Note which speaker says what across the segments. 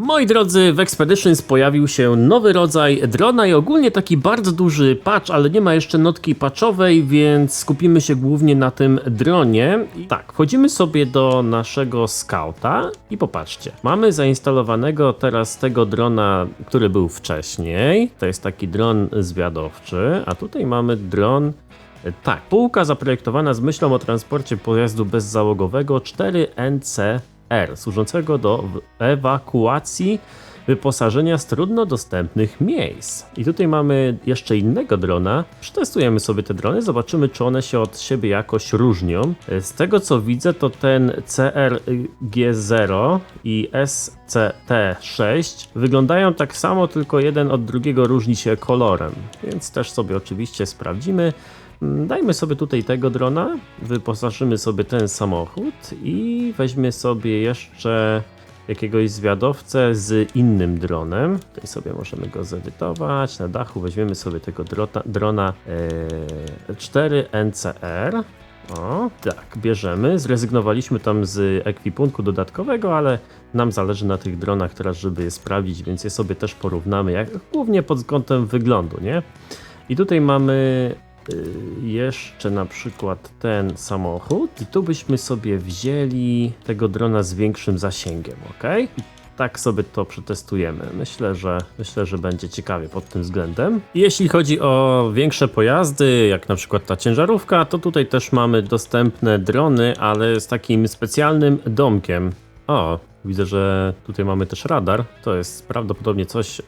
Speaker 1: Moi drodzy, w Expeditions pojawił się nowy rodzaj drona i ogólnie taki bardzo duży patch, ale nie ma jeszcze notki patchowej, więc skupimy się głównie na tym dronie. Tak, wchodzimy sobie do naszego scouta i popatrzcie. Mamy zainstalowanego teraz tego drona, który był wcześniej. To jest taki dron zwiadowczy, a tutaj mamy dron tak, półka zaprojektowana z myślą o transporcie pojazdu bezzałogowego 4NCR, służącego do ewakuacji wyposażenia z trudno dostępnych miejsc. I tutaj mamy jeszcze innego drona. Przetestujemy sobie te drony, zobaczymy, czy one się od siebie jakoś różnią. Z tego co widzę, to ten CRG0 i SCT6 wyglądają tak samo, tylko jeden od drugiego różni się kolorem. Więc też sobie oczywiście sprawdzimy. Dajmy sobie tutaj tego drona, wyposażymy sobie ten samochód i weźmy sobie jeszcze jakiegoś zwiadowcę z innym dronem. Tutaj sobie możemy go zedytować. Na dachu weźmiemy sobie tego drota, drona e, 4NCR. O, tak, bierzemy. Zrezygnowaliśmy tam z ekwipunku dodatkowego, ale nam zależy na tych dronach teraz, żeby je sprawdzić, więc je sobie też porównamy, jak, głównie pod kątem wyglądu, nie? I tutaj mamy jeszcze na przykład ten samochód i tu byśmy sobie wzięli tego drona z większym zasięgiem, ok? Tak sobie to przetestujemy. Myślę, że myślę, że będzie ciekawie pod tym względem. Jeśli chodzi o większe pojazdy, jak na przykład ta ciężarówka, to tutaj też mamy dostępne drony, ale z takim specjalnym domkiem. O, widzę, że tutaj mamy też radar. To jest prawdopodobnie coś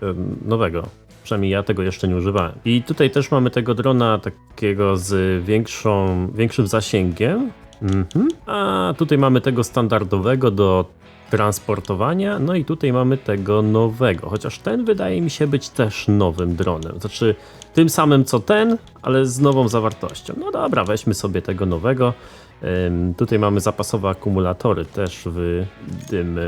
Speaker 1: nowego. Przynajmniej ja tego jeszcze nie używałem. I tutaj też mamy tego drona takiego z większą, większym zasięgiem. Mhm. A tutaj mamy tego standardowego do transportowania, no i tutaj mamy tego nowego, chociaż ten wydaje mi się być też nowym dronem, znaczy tym samym co ten, ale z nową zawartością. No dobra, weźmy sobie tego nowego. Tutaj mamy zapasowe akumulatory też w tym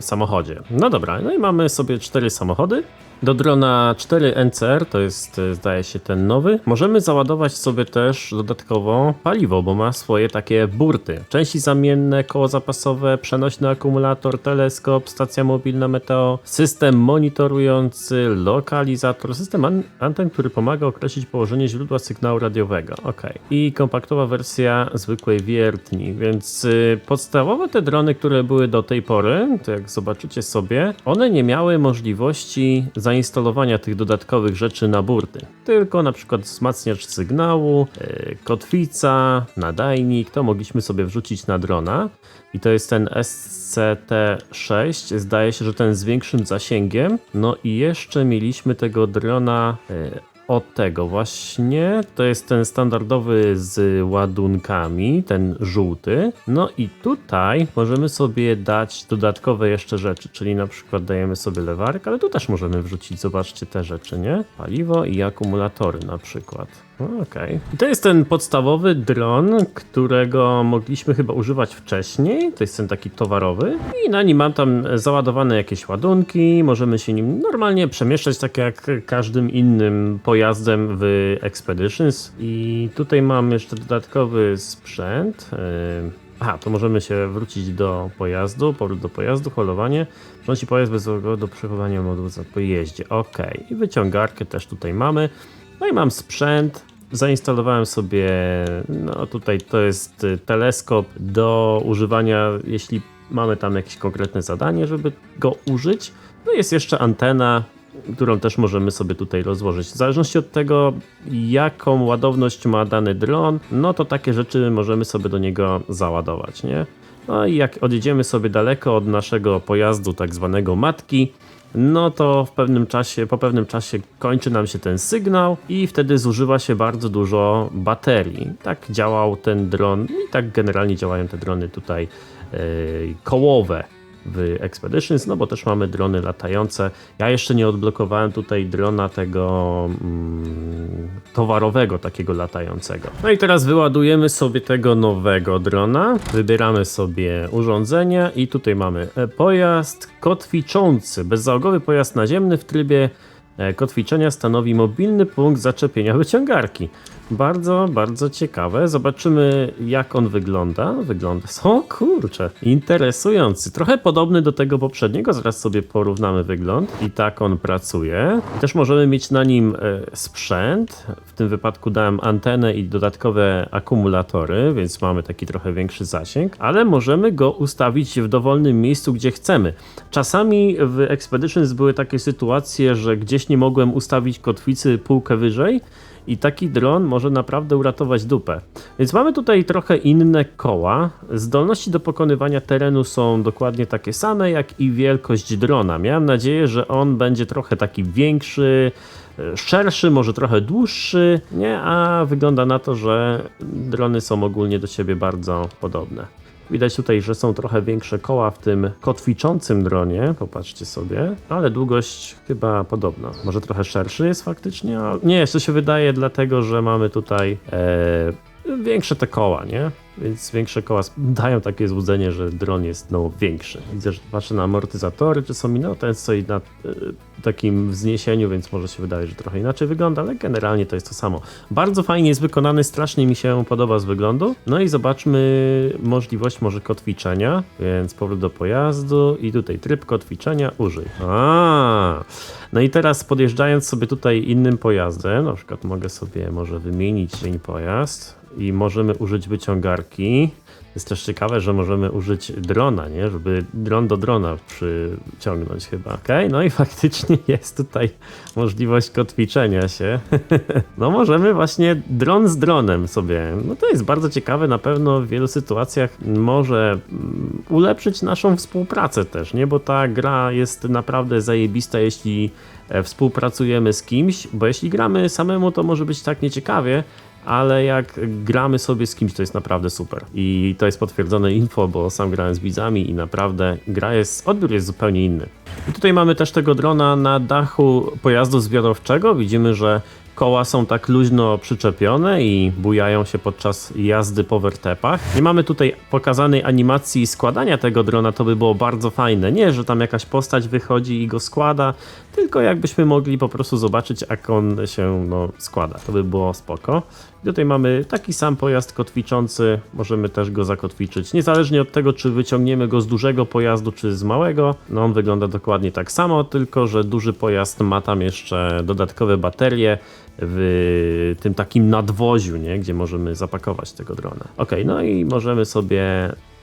Speaker 1: samochodzie. No dobra, no i mamy sobie cztery samochody. Do drona 4 NCR, to jest e, zdaje się ten nowy, możemy załadować sobie też dodatkowo paliwo, bo ma swoje takie burty. Części zamienne, koło zapasowe, przenośny akumulator, teleskop, stacja mobilna meteo, system monitorujący, lokalizator, system an anten, który pomaga określić położenie źródła sygnału radiowego. Ok. I kompaktowa wersja zwykłej wiertni, więc y, podstawowe te drony, które były do tej pory, to jak zobaczycie sobie, one nie miały możliwości zainstalowania tych dodatkowych rzeczy na burty. Tylko na przykład wzmacniacz sygnału, y, kotwica, nadajnik, to mogliśmy sobie wrzucić na drona. I to jest ten SCT-6. Zdaje się, że ten z większym zasięgiem. No i jeszcze mieliśmy tego drona y, od tego właśnie. To jest ten standardowy z ładunkami, ten żółty. No i tutaj możemy sobie dać dodatkowe jeszcze rzeczy, czyli na przykład dajemy sobie lewarek, ale tu też możemy wrzucić, zobaczcie te rzeczy, nie? Paliwo i akumulatory na przykład. Okej. I to jest ten podstawowy dron, którego mogliśmy chyba używać wcześniej. To jest ten taki towarowy. I na nim mam tam załadowane jakieś ładunki. Możemy się nim normalnie przemieszczać, tak jak każdym innym pojazdem w Expeditions. I tutaj mam jeszcze dodatkowy sprzęt. Yy, Aha, to możemy się wrócić do pojazdu, powrót do pojazdu, holowanie. Przenosi pojazd bez do przechowania modułu za pojeździe. Ok, i wyciągarkę też tutaj mamy. No i mam sprzęt. Zainstalowałem sobie, no tutaj to jest y, teleskop do używania, jeśli mamy tam jakieś konkretne zadanie, żeby go użyć. No jest jeszcze antena, którą też możemy sobie tutaj rozłożyć. W zależności od tego, jaką ładowność ma dany dron, no to takie rzeczy możemy sobie do niego załadować, nie? No i jak odjedziemy sobie daleko od naszego pojazdu, tak zwanego matki, no to w pewnym czasie, po pewnym czasie kończy nam się ten sygnał i wtedy zużywa się bardzo dużo baterii. Tak działał ten dron i tak generalnie działają te drony tutaj e, kołowe w Expeditions, no bo też mamy drony latające. Ja jeszcze nie odblokowałem tutaj drona tego mm, towarowego, takiego latającego. No i teraz wyładujemy sobie tego nowego drona, wybieramy sobie urządzenia i tutaj mamy e, pojazd kotwiczący, bezzałogowy pojazd naziemny w trybie e, kotwiczenia stanowi mobilny punkt zaczepienia wyciągarki. Bardzo, bardzo ciekawe. Zobaczymy, jak on wygląda. Wygląda. O kurczę, interesujący. Trochę podobny do tego poprzedniego. Zaraz sobie porównamy wygląd. I tak on pracuje. Też możemy mieć na nim e, sprzęt. W tym wypadku dałem antenę i dodatkowe akumulatory, więc mamy taki trochę większy zasięg, ale możemy go ustawić w dowolnym miejscu, gdzie chcemy. Czasami w Expeditions były takie sytuacje, że gdzieś nie mogłem ustawić kotwicy półkę wyżej i taki dron może naprawdę uratować dupę. Więc mamy tutaj trochę inne koła. Zdolności do pokonywania terenu są dokładnie takie same, jak i wielkość drona. Miałem nadzieję, że on będzie trochę taki większy, e, szerszy, może trochę dłuższy, nie? A wygląda na to, że drony są ogólnie do siebie bardzo podobne. Widać tutaj, że są trochę większe koła w tym kotwiczącym dronie, popatrzcie sobie, ale długość chyba podobna. Może trochę szerszy jest faktycznie? Nie, to się wydaje dlatego, że mamy tutaj e, większe te koła, nie? Więc większe koła dają takie złudzenie, że dron jest no, większy. Widzę, że patrzę na amortyzatory, czy są. No, ten stoi na e, takim wzniesieniu, więc może się wydaje, że trochę inaczej wygląda, ale generalnie to jest to samo. Bardzo fajnie jest wykonany, strasznie mi się podoba z wyglądu. No i zobaczmy możliwość może kotwiczenia, więc powrót do pojazdu i tutaj tryb kotwiczenia użyj. A, no i teraz podjeżdżając sobie tutaj innym pojazdem, na przykład mogę sobie może wymienić ten pojazd i możemy użyć wyciągarki. Jest też ciekawe, że możemy użyć drona, nie? Żeby dron do drona przyciągnąć chyba. Okej, no i faktycznie jest tutaj możliwość kotwiczenia się. no możemy właśnie dron z dronem sobie. No to jest bardzo ciekawe, na pewno w wielu sytuacjach może mm, ulepszyć naszą współpracę też, nie? Bo ta gra jest naprawdę zajebista, jeśli e, współpracujemy z kimś, bo jeśli gramy samemu, to może być tak nieciekawie, ale jak gramy sobie z kimś, to jest naprawdę super. I to jest potwierdzone info, bo sam grałem z widzami i naprawdę gra jest, odbiór jest zupełnie inny. I tutaj mamy też tego drona na dachu pojazdu zbiorowczego. Widzimy, że koła są tak luźno przyczepione i bujają się podczas jazdy po wertepach. Nie mamy tutaj pokazanej animacji składania tego drona, to by było bardzo fajne. Nie, że tam jakaś postać wychodzi i go składa, tylko jakbyśmy mogli po prostu zobaczyć, jak on się no, składa. To by było spoko. I tutaj mamy taki sam pojazd kotwiczący, możemy też go zakotwiczyć. Niezależnie od tego, czy wyciągniemy go z dużego pojazdu, czy z małego, no on wygląda dokładnie tak samo, tylko że duży pojazd ma tam jeszcze dodatkowe baterie w tym takim nadwoziu, nie? gdzie możemy zapakować tego drona. Ok, no i możemy sobie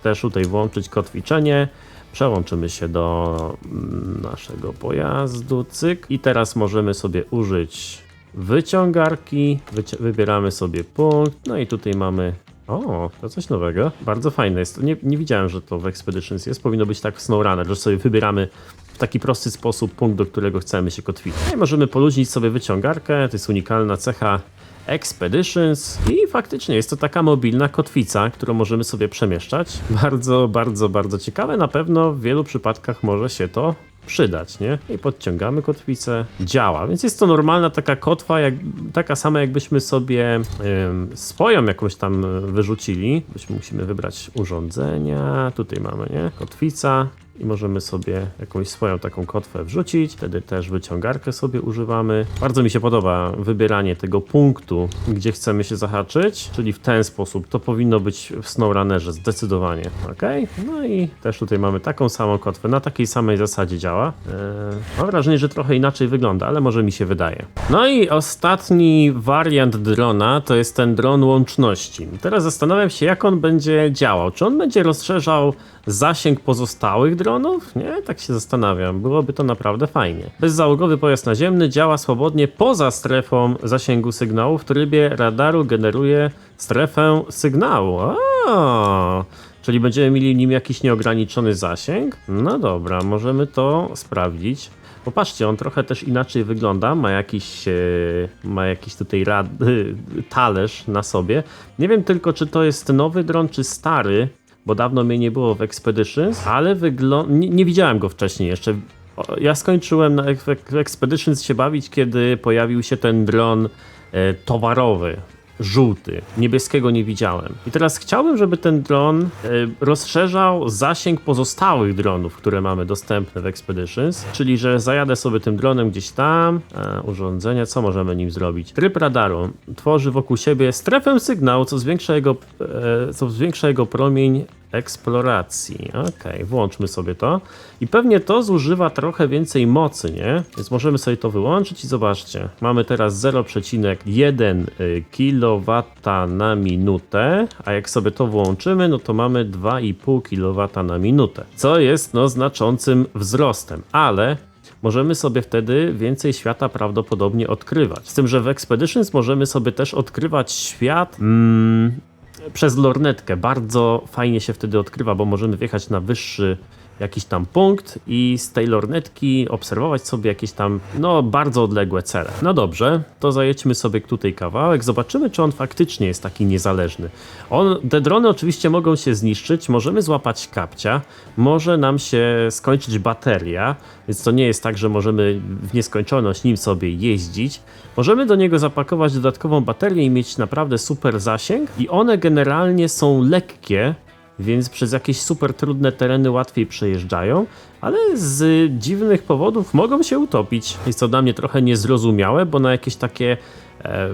Speaker 1: też tutaj włączyć kotwiczenie. Przełączymy się do mm, naszego pojazdu, cyk. I teraz możemy sobie użyć wyciągarki. Wyci- wybieramy sobie punkt. No i tutaj mamy. O, to coś nowego. Bardzo fajne jest. Nie, nie widziałem, że to w Expeditions jest. Powinno być tak w SnowRunner, że sobie wybieramy w taki prosty sposób punkt, do którego chcemy się kotwiczyć. No i możemy poluźnić sobie wyciągarkę. To jest unikalna cecha Expeditions i faktycznie jest to taka mobilna kotwica, którą możemy sobie przemieszczać. Bardzo, bardzo, bardzo ciekawe. Na pewno w wielu przypadkach może się to przydać, nie? I podciągamy kotwicę, działa, więc jest to normalna taka kotwa, jak, taka sama jakbyśmy sobie ym, swoją jakąś tam wyrzucili. Byśmy musimy wybrać urządzenia, tutaj mamy, nie? Kotwica, i możemy sobie jakąś swoją taką kotwę wrzucić. Wtedy też wyciągarkę sobie używamy. Bardzo mi się podoba wybieranie tego punktu, gdzie chcemy się zahaczyć, czyli w ten sposób. To powinno być w SnowRunnerze zdecydowanie. Ok? No i też tutaj mamy taką samą kotwę. Na takiej samej zasadzie działa. Eee, mam wrażenie, że trochę inaczej wygląda, ale może mi się wydaje. No i ostatni wariant drona to jest ten dron łączności. Teraz zastanawiam się, jak on będzie działał. Czy on będzie rozszerzał zasięg pozostałych dronów? Nie, tak się zastanawiam. Byłoby to naprawdę fajnie. Bezzałogowy pojazd naziemny działa swobodnie poza strefą zasięgu sygnału. W trybie radaru generuje strefę sygnału. A, czyli będziemy mieli nim jakiś nieograniczony zasięg? No dobra, możemy to sprawdzić. Popatrzcie, on trochę też inaczej wygląda, ma jakiś, e, ma jakiś tutaj rad, talerz na sobie. Nie wiem tylko, czy to jest nowy dron, czy stary, bo dawno mnie nie było w Expeditions, ale wygląda... Nie, nie widziałem go wcześniej jeszcze. Ja skończyłem na Expeditions się bawić, kiedy pojawił się ten dron e, towarowy. Żółty. Niebieskiego nie widziałem. I teraz chciałbym, żeby ten dron e, rozszerzał zasięg pozostałych dronów, które mamy dostępne w Expeditions, czyli że zajadę sobie tym dronem gdzieś tam, urządzenia, co możemy nim zrobić? Tryb radaru tworzy wokół siebie strefę sygnału, co zwiększa jego, e, co zwiększa jego promień eksploracji. Okej, włączmy sobie to. I pewnie to zużywa trochę więcej mocy, nie? Więc możemy sobie to wyłączyć i zobaczcie. Mamy teraz 0,1 kW na minutę, a jak sobie to włączymy, no to mamy 2,5 kW na minutę, co jest no znaczącym wzrostem, ale możemy sobie wtedy więcej świata prawdopodobnie odkrywać. Z tym, że w Expeditions możemy sobie też odkrywać świat mm, przez lornetkę. Bardzo fajnie się wtedy odkrywa, bo możemy wjechać na wyższy jakiś tam punkt i z tej lornetki obserwować sobie jakieś tam, no, bardzo odległe cele. No dobrze, to zajedźmy sobie tutaj kawałek, zobaczymy, czy on faktycznie jest taki niezależny. On, te drony oczywiście mogą się zniszczyć, możemy złapać kapcia, może nam się skończyć bateria, więc to nie jest tak, że możemy w nieskończoność nim sobie jeździć. Możemy do niego zapakować dodatkową baterię i mieć naprawdę super zasięg i one generalnie są lekkie, więc przez jakieś super trudne tereny łatwiej przejeżdżają, ale z dziwnych powodów mogą się utopić. Jest to dla mnie trochę niezrozumiałe, bo na jakieś takie e,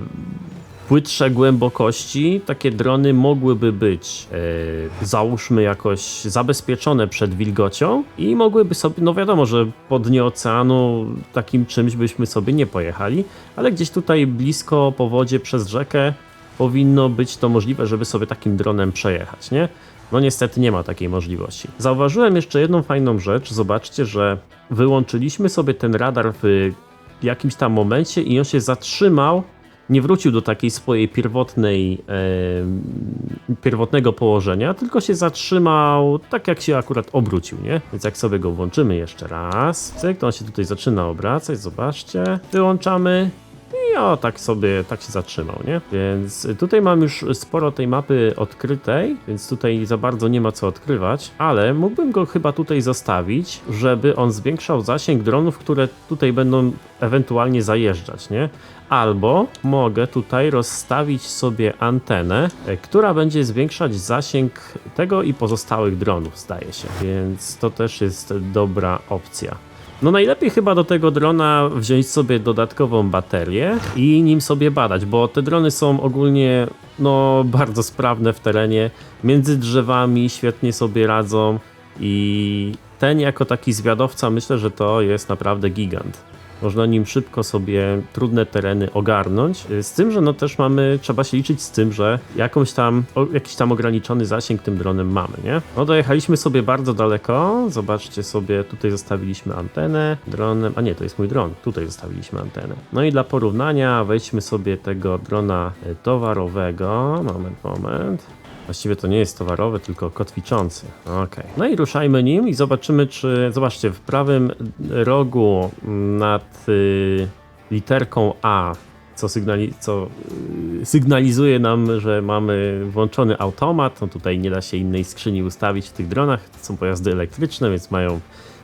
Speaker 1: płytsze głębokości takie drony mogłyby być e, załóżmy jakoś zabezpieczone przed wilgocią i mogłyby sobie, no wiadomo, że po dnie oceanu takim czymś byśmy sobie nie pojechali, ale gdzieś tutaj blisko po wodzie przez rzekę powinno być to możliwe, żeby sobie takim dronem przejechać, nie? No niestety nie ma takiej możliwości. Zauważyłem jeszcze jedną fajną rzecz. Zobaczcie, że wyłączyliśmy sobie ten radar w jakimś tam momencie i on się zatrzymał. Nie wrócił do takiej swojej pierwotnej, e, pierwotnego położenia, tylko się zatrzymał tak jak się akurat obrócił, nie? Więc jak sobie go włączymy jeszcze raz, cyk, to on się tutaj zaczyna obracać, zobaczcie. Wyłączamy i o, tak sobie, tak się zatrzymał, nie? Więc tutaj mam już sporo tej mapy odkrytej, więc tutaj za bardzo nie ma co odkrywać, ale mógłbym go chyba tutaj zostawić, żeby on zwiększał zasięg dronów, które tutaj będą ewentualnie zajeżdżać, nie? Albo mogę tutaj rozstawić sobie antenę, e, która będzie zwiększać zasięg tego i pozostałych dronów, zdaje się. Więc to też jest dobra opcja. No najlepiej chyba do tego drona wziąć sobie dodatkową baterię i nim sobie badać, bo te drony są ogólnie no bardzo sprawne w terenie, między drzewami świetnie sobie radzą i ten jako taki zwiadowca myślę, że to jest naprawdę gigant. Można nim szybko sobie trudne tereny ogarnąć. Z tym, że no też mamy, trzeba się liczyć z tym, że jakąś tam, jakiś tam ograniczony zasięg tym dronem mamy, nie? No dojechaliśmy sobie bardzo daleko. Zobaczcie sobie, tutaj zostawiliśmy antenę dronem, a nie, to jest mój dron. Tutaj zostawiliśmy antenę. No i dla porównania wejdźmy sobie tego drona e, towarowego. Moment, moment. Właściwie to nie jest towarowy, tylko kotwiczący. Okej. No i ruszajmy nim i zobaczymy, czy. Zobaczcie, w prawym rogu nad y, literką A, co, sygnali... co y, sygnalizuje nam, że mamy włączony automat. No tutaj nie da się innej skrzyni ustawić w tych dronach. To są pojazdy elektryczne, więc mają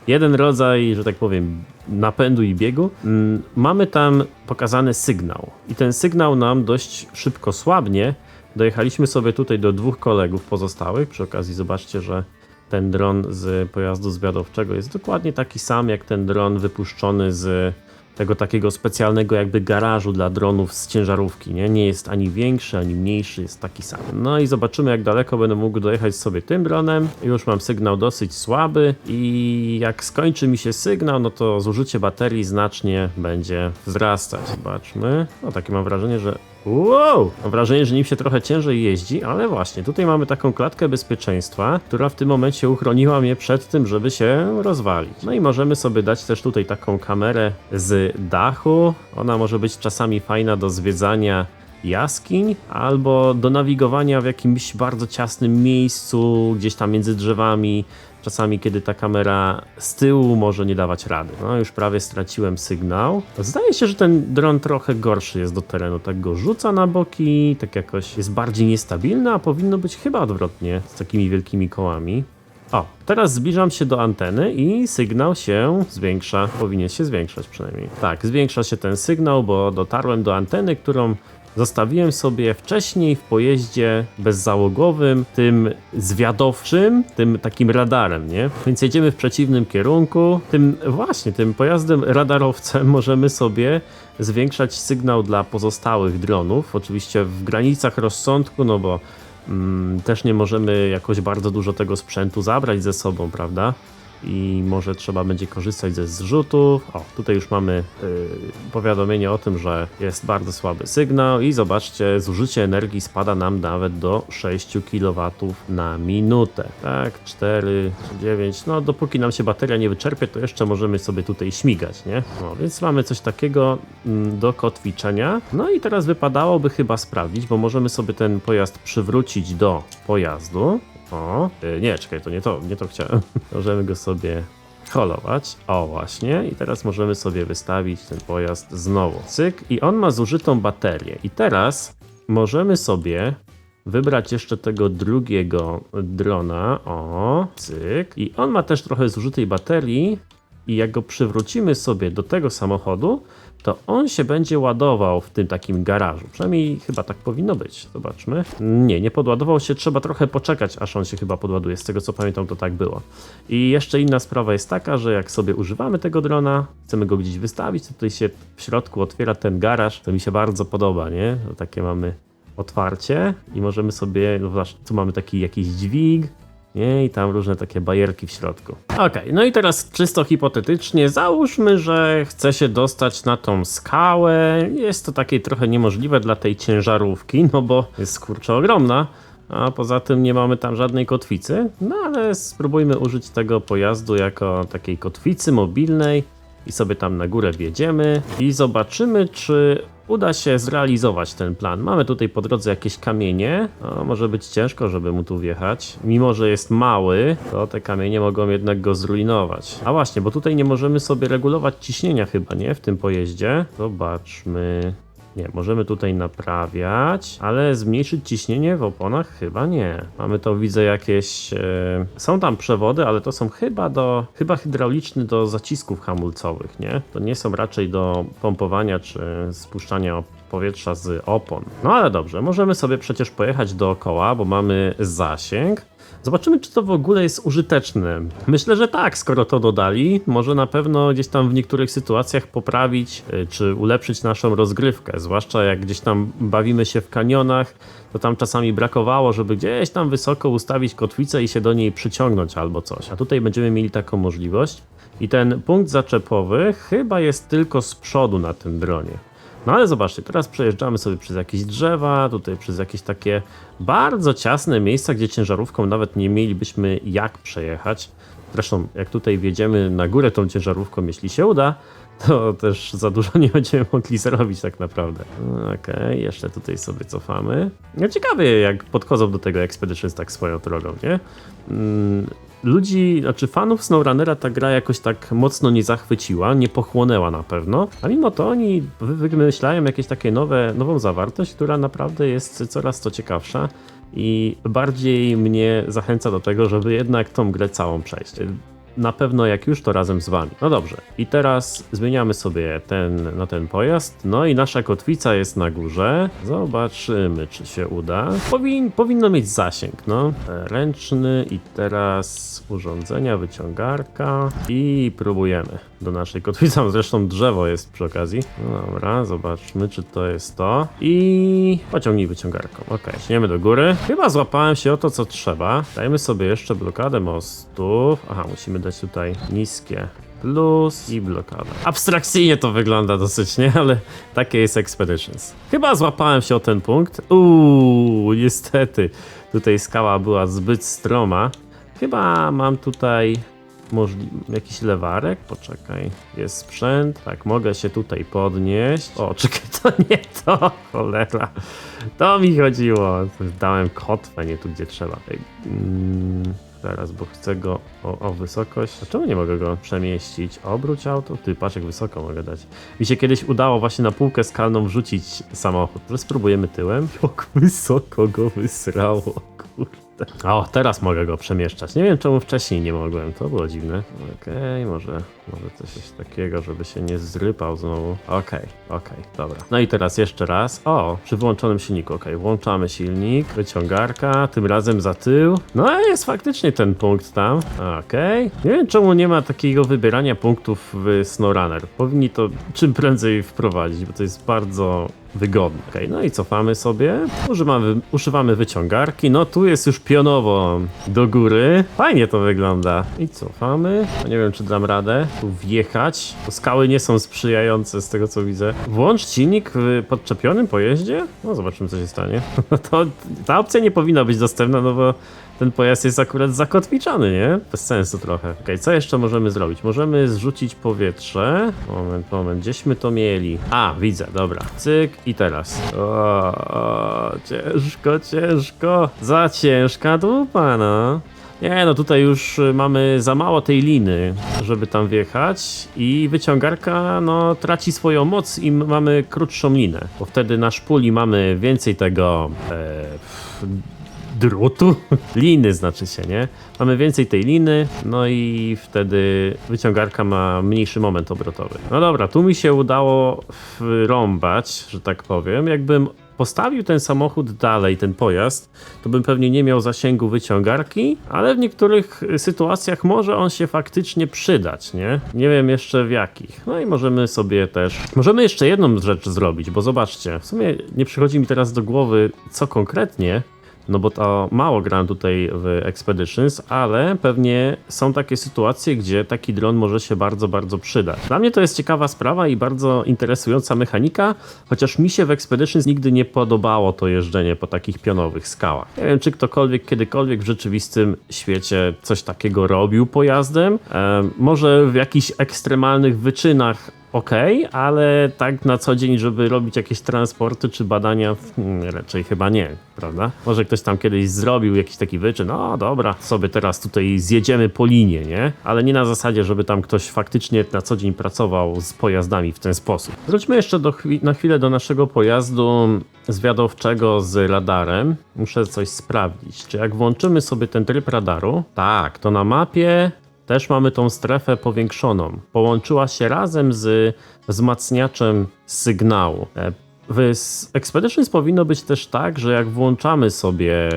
Speaker 1: jeden rodzaj, że tak powiem, napędu i biegu. Mm, Mamy tam pokazany sygnał. I ten sygnał nam dość szybko słabnie. Dojechaliśmy sobie tutaj do dwóch kolegów pozostałych. Przy okazji zobaczcie, że ten dron z pojazdu zwiadowczego jest dokładnie taki sam jak ten dron wypuszczony z tego takiego specjalnego jakby garażu dla dronów z ciężarówki, nie? Nie jest ani większy, ani mniejszy, jest taki sam. No i zobaczymy jak daleko będę mógł dojechać sobie tym dronem. Już mam sygnał dosyć słaby i jak skończy mi się sygnał, no to zużycie baterii znacznie będzie wzrastać. Zobaczmy. No takie mam wrażenie, że Wow! Mam wrażenie, że nim się trochę ciężej jeździ, ale właśnie, tutaj mamy taką klatkę bezpieczeństwa, która w tym momencie uchroniła mnie przed tym, żeby się rozwalić. No i możemy sobie dać też tutaj taką kamerę z dachu. Ona może być czasami fajna do zwiedzania jaskiń albo do nawigowania w jakimś bardzo ciasnym miejscu, gdzieś tam między drzewami. Czasami, kiedy ta kamera z tyłu może nie dawać rady. No, już prawie straciłem sygnał. Zdaje się, że ten dron trochę gorszy jest do terenu. Tak go rzuca na boki, tak jakoś jest bardziej niestabilny, a powinno być chyba odwrotnie z takimi wielkimi kołami. O, teraz zbliżam się do anteny i sygnał się zwiększa. Powinien się zwiększać przynajmniej. Tak, zwiększa się ten sygnał, bo dotarłem do anteny, którą zostawiłem sobie wcześniej w pojeździe bezzałogowym, tym zwiadowczym, tym takim radarem, nie? Więc jedziemy w przeciwnym kierunku. Tym właśnie, tym pojazdem radarowcem możemy sobie zwiększać sygnał dla pozostałych dronów. Oczywiście w granicach rozsądku, no bo też nie możemy jakoś bardzo dużo tego sprzętu zabrać ze sobą, prawda? I może trzeba będzie korzystać ze zrzutów. O, tutaj już mamy y, powiadomienie o tym, że jest bardzo słaby sygnał i zobaczcie, zużycie energii spada nam nawet do 6 kW na minutę. Tak, 4, 9, no dopóki nam się bateria nie wyczerpie, to jeszcze możemy sobie tutaj śmigać, nie? No, więc mamy coś takiego mm, do kotwiczenia. No i teraz wypadałoby chyba sprawdzić, bo możemy sobie ten pojazd przywrócić do pojazdu. O, y, nie, czekaj, to nie to, nie to chciałem. Możemy go sobie holować. O, właśnie. I teraz możemy sobie wystawić ten pojazd znowu. Cyk. I on ma zużytą baterię. I teraz możemy sobie wybrać jeszcze tego drugiego drona. O, cyk. I on ma też trochę zużytej baterii. I jak go przywrócimy sobie do tego samochodu, to on się będzie ładował w tym takim garażu. Przynajmniej chyba tak powinno być. Zobaczmy. Nie, nie podładował się, trzeba trochę poczekać, aż on się chyba podładuje. Z tego co pamiętam, to tak było. I jeszcze inna sprawa jest taka, że jak sobie używamy tego drona, chcemy go gdzieś wystawić, to tutaj się w środku otwiera ten garaż. To mi się bardzo podoba, nie? To takie mamy otwarcie i możemy sobie, no właśnie, tu mamy taki jakiś dźwig, nie, i tam różne takie bajerki w środku. Okej, no i teraz czysto hipotetycznie, załóżmy, że chce się dostać na tą skałę. Jest to takie trochę niemożliwe dla tej ciężarówki, no bo jest kurczę ogromna. A poza tym nie mamy tam żadnej kotwicy. No ale spróbujmy użyć tego pojazdu jako takiej kotwicy mobilnej i sobie tam na górę wjedziemy i zobaczymy, czy uda się zrealizować ten plan. Mamy tutaj po drodze jakieś kamienie. No, może być ciężko, żeby mu tu wjechać. Mimo, że jest mały, to te kamienie mogą jednak go zrujnować. A właśnie, bo tutaj nie możemy sobie regulować ciśnienia chyba, nie? W tym pojeździe. Zobaczmy. Nie, możemy tutaj naprawiać, ale zmniejszyć ciśnienie w oponach chyba nie. Mamy to, widzę, jakieś... E, są tam przewody, ale to są chyba do... chyba hydrauliczne do zacisków hamulcowych, nie? To nie są raczej do pompowania czy spuszczania powietrza z opon. No ale dobrze, możemy sobie przecież pojechać dookoła, bo mamy zasięg. Zobaczymy, czy to w ogóle jest użyteczne. Myślę, że tak, skoro to dodali. Może na pewno gdzieś tam w niektórych sytuacjach poprawić y, czy ulepszyć naszą rozgrywkę. Zwłaszcza jak gdzieś tam bawimy się w kanionach, to tam czasami brakowało, żeby gdzieś tam wysoko ustawić kotwicę i się do niej przyciągnąć albo coś. A tutaj będziemy mieli taką możliwość. I ten punkt zaczepowy chyba jest tylko z przodu na tym dronie. No ale zobaczcie, teraz przejeżdżamy sobie przez jakieś drzewa, tutaj przez jakieś takie bardzo ciasne miejsca, gdzie ciężarówką nawet nie mielibyśmy jak przejechać. Zresztą, jak tutaj wjedziemy na górę tą ciężarówką, jeśli się uda, to też za dużo nie będziemy mogli zrobić tak naprawdę. Okej, okay, jeszcze tutaj sobie cofamy. No ciekawie, jak podchodzą do tego Expeditions tak swoją drogą, nie? Ludzi, znaczy fanów SnowRunnera ta gra jakoś tak mocno nie zachwyciła, nie pochłonęła na pewno, a mimo to oni wymyślają jakieś takie nowe, nową zawartość, która naprawdę jest coraz to ciekawsza i bardziej mnie zachęca do tego, żeby jednak tą grę całą przejść na pewno jak już to razem z wami. No dobrze, i teraz zmieniamy sobie ten na ten pojazd. No i nasza kotwica jest na górze. Zobaczymy, czy się uda. Powin, powinno mieć zasięg, no. Ręczny i teraz urządzenia, wyciągarka i próbujemy do naszej kotwicy. Tam zresztą drzewo jest przy okazji. No dobra, zobaczmy, czy to jest to. I pociągnij wyciągarką. Ok, śniemy do góry. Chyba złapałem się o to, co trzeba. Dajmy sobie jeszcze blokadę mostów. Aha, musimy dać tutaj niskie plus i blokada. Abstrakcyjnie to wygląda dosyć, nie? Ale takie jest Expeditions. Chyba złapałem się o ten punkt. Uuu, niestety. Tutaj skała była zbyt stroma. Chyba mam tutaj jakiś lewarek. Poczekaj, jest sprzęt. Tak, mogę się tutaj podnieść. O, czekaj, to nie to, cholera. To mi chodziło. Dałem kotwę, nie tu gdzie trzeba. Mm, teraz, bo chcę go o, o wysokość. A czemu nie mogę go przemieścić? Obróć auto? Ty, patrz jak wysoko mogę dać. Mi się kiedyś udało właśnie na półkę skalną wrzucić samochód. Teraz spróbujemy tyłem. Jak wysoko go wysrało, kurde. O, teraz mogę go przemieszczać. Nie wiem, czemu wcześniej nie mogłem. To było dziwne. Okej, może, może coś takiego, żeby się nie zrypał znowu. Okej, okej, dobra. No i teraz jeszcze raz. O, przy włączonym silniku. Okej, włączamy silnik, wyciągarka, tym razem za tył. No i jest faktycznie ten punkt tam. Okej. Nie wiem, czemu nie ma takiego wybierania punktów w SnowRunner. Powinni to czym prędzej wprowadzić, bo to jest bardzo wygodne. Okej, no i cofamy sobie. Używamy, używamy wyciągarki. No tu jest już pionowo do góry. Fajnie to wygląda. I cofamy. No, nie wiem, czy dam radę tu wjechać. Bo skały nie są sprzyjające z tego, co widzę. Włącz silnik w podczepionym pojeździe? No zobaczymy, co się stanie. to ta opcja nie powinna być dostępna, no bo ten pojazd jest akurat zakotwiczony, nie? Bez sensu trochę. Okej, co jeszcze możemy zrobić? Możemy zrzucić powietrze. Moment, moment, gdzieśmy to mieli? A, widzę, dobra. Cyk i teraz. O, o ciężko, ciężko. Za ciężka dupa, no. Nie, no tutaj już y, mamy za mało tej liny, żeby tam wjechać i wyciągarka no traci swoją moc i mamy krótszą linę, bo wtedy na szpuli mamy więcej tego e, drutu, liny znaczy się, nie? Mamy więcej tej liny, no i wtedy wyciągarka ma mniejszy moment obrotowy. No dobra, tu mi się udało wrąbać, że tak powiem, jakbym postawił ten samochód dalej, ten pojazd, to bym pewnie nie miał zasięgu wyciągarki, ale w niektórych sytuacjach może on się faktycznie przydać, nie? Nie wiem jeszcze w jakich. No i możemy sobie też... Możemy jeszcze jedną rzecz zrobić, bo zobaczcie, w sumie nie przychodzi mi teraz do głowy co konkretnie, no bo to mało gram tutaj w Expeditions, ale pewnie są takie sytuacje, gdzie taki dron może się bardzo, bardzo przydać. Dla mnie to jest ciekawa sprawa i bardzo interesująca mechanika, chociaż mi się w Expeditions nigdy nie podobało to jeżdżenie po takich pionowych skałach. Nie wiem, czy ktokolwiek kiedykolwiek w rzeczywistym świecie coś takiego robił pojazdem. E, może w jakichś ekstremalnych wyczynach okej, ale tak na co dzień, żeby robić jakieś transporty czy badania, hmm, raczej chyba nie, prawda? Może ktoś tam kiedyś zrobił jakiś taki wyczyn, no dobra, sobie teraz tutaj zjedziemy po linie, nie? Ale nie na zasadzie, żeby tam ktoś faktycznie na co dzień pracował z pojazdami w ten sposób. Wróćmy jeszcze do na chwilę do naszego pojazdu zwiadowczego z radarem. Muszę coś sprawdzić. Czy jak włączymy sobie ten tryb radaru, tak, to na mapie też mamy tą strefę powiększoną. Połączyła się razem z wzmacniaczem sygnału. W Expeditions powinno być też tak, że jak włączamy sobie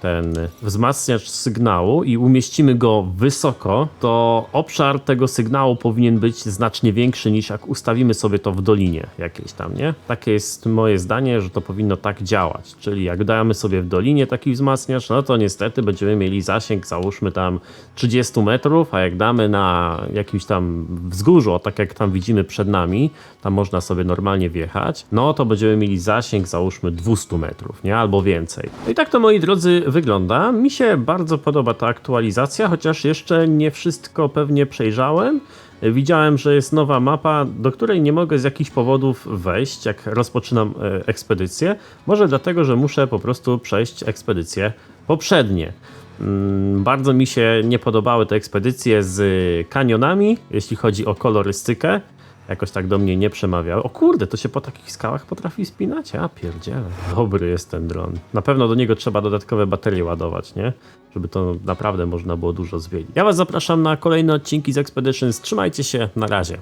Speaker 1: ten wzmacniacz sygnału i umieścimy go wysoko, to obszar tego sygnału powinien być znacznie większy niż jak ustawimy sobie to w dolinie jakiejś tam, nie? Takie jest moje zdanie, że to powinno tak działać. Czyli jak damy sobie w dolinie taki wzmacniacz, no to niestety będziemy mieli zasięg, załóżmy tam 30 metrów, a jak damy na jakimś tam wzgórzu, tak jak tam widzimy przed nami, tam można sobie normalnie wjechać, no to będziemy mieli zasięg, załóżmy 200 metrów, nie? Albo więcej. No i tak to, moi drodzy, wygląda. Mi się bardzo podoba ta aktualizacja, chociaż jeszcze nie wszystko pewnie przejrzałem. Widziałem, że jest nowa mapa, do której nie mogę z jakichś powodów wejść, jak rozpoczynam e, ekspedycję. Może dlatego, że muszę po prostu przejść ekspedycje poprzednie. Mm, Bardzo mi się nie podobały te ekspedycje z kanionami, jeśli chodzi o kolorystykę. Jakoś tak do mnie nie przemawiały. O kurde, to się po takich skałach potrafi spinać? Ja pierdzielę. Dobry jest ten dron. Na pewno do niego trzeba dodatkowe baterie ładować, nie? Żeby to naprawdę można było dużo zwiedzić. Ja was zapraszam na kolejne odcinki z Expeditions. Trzymajcie się, na razie.